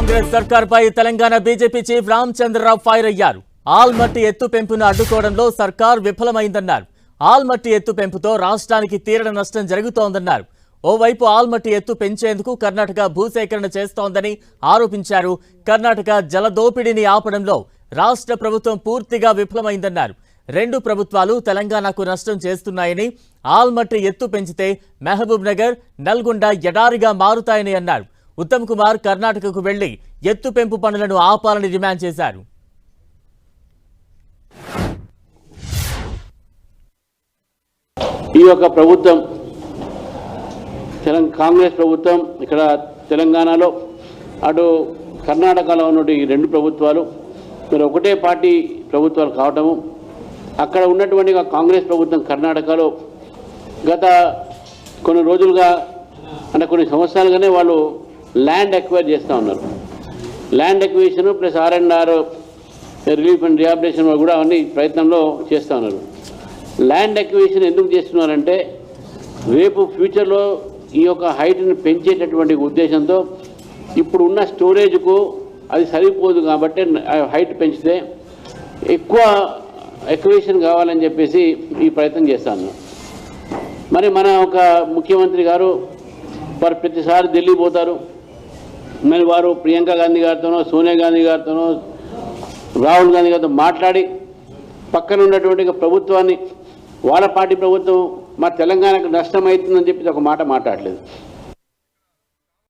Congress సర్కార్పై Telangana BJP chief Ramachandra Rao fire అయ్యారు. ఆల్మట్టి ఎత్తు పెంపును అడ్డుకోవడంలో సర్కార్ విఫలమైందన్నారు. ఆల్మట్టి ఎత్తు పెంపుతో రాష్ట్రానికి తీరడ నష్టం జరుగుతోందన్నారు. ఓవైపు ఆల్మట్టి ఎత్తు పెంచేందుకు కర్ణాటక భూసేకరణ చేస్తోందని ఆరోపించారు. కర్ణాటక జలదోపిడీని ఆపడంలో రాష్ట్ర ప్రభుత్వం పూర్తిగా విఫలమైందన్నారు. రెండు ప్రభుత్వాలు తెలంగాణకు నష్టం చేస్తున్నాయని ఆల్మట్టి ఎత్తు పెంచితే మహబూబ్ నగర్ నల్గొండ ఎడారిగా మారుతాయని అన్నారు. ఉత్తమ్ కుమార్ కర్ణాటకకు వెళ్ళి ఎత్తు పెంపు పనులను ఆపాలని డిమాండ్ చేశారు. ఈ యొక్క ప్రభుత్వం తెలంగాణ కాంగ్రెస్ ప్రభుత్వం ఇక్కడ తెలంగాణలో అటు కర్ణాటకలో ఉన్నటువంటి ఈ రెండు ప్రభుత్వాలు మరి ఒకటే పార్టీ ప్రభుత్వాలు కావటము అక్కడ ఉన్నటువంటి కాంగ్రెస్ ప్రభుత్వం కర్ణాటకలో గత కొన్ని రోజులుగా అంటే కొన్ని సంవత్సరాలుగానే వాళ్ళు ల్యాండ్ ఎక్వైర్ చేస్తూ ఉన్నారు. Land acquisition plus R and R relief and rehabilitation కూడా అవన్నీ ప్రయత్నంలో చేస్తూ ఉన్నారు. ల్యాండ్ ఎక్వేషన్ ఎందుకు చేస్తున్నారంటే రేపు ఫ్యూచర్లో ఈ యొక్క హైట్ని పెంచేటటువంటి ఉద్దేశంతో ఇప్పుడు ఉన్న స్టోరేజ్కు అది సరిపోదు కాబట్టి హైట్ పెంచితే ఎక్కువ ఎక్వేషన్ కావాలని చెప్పేసి ఈ ప్రయత్నం చేస్తాను మరి మన ఒక ముఖ్యమంత్రి గారు వారు ప్రతిసారి ఢిల్లీ పోతారు. మరి వారు ప్రియాంక గాంధీ గారితోనో సోనియా గాంధీ గారితోనో రాహుల్ గాంధీ గారితో మాట్లాడి పక్కన ఉన్నటువంటి ప్రభుత్వాన్ని వాళ్ళ పార్టీ ప్రభుత్వం మా తెలంగాణకు నష్టం అవుతుందని చెప్పి ఒక మాట మాట్లాడలేదు.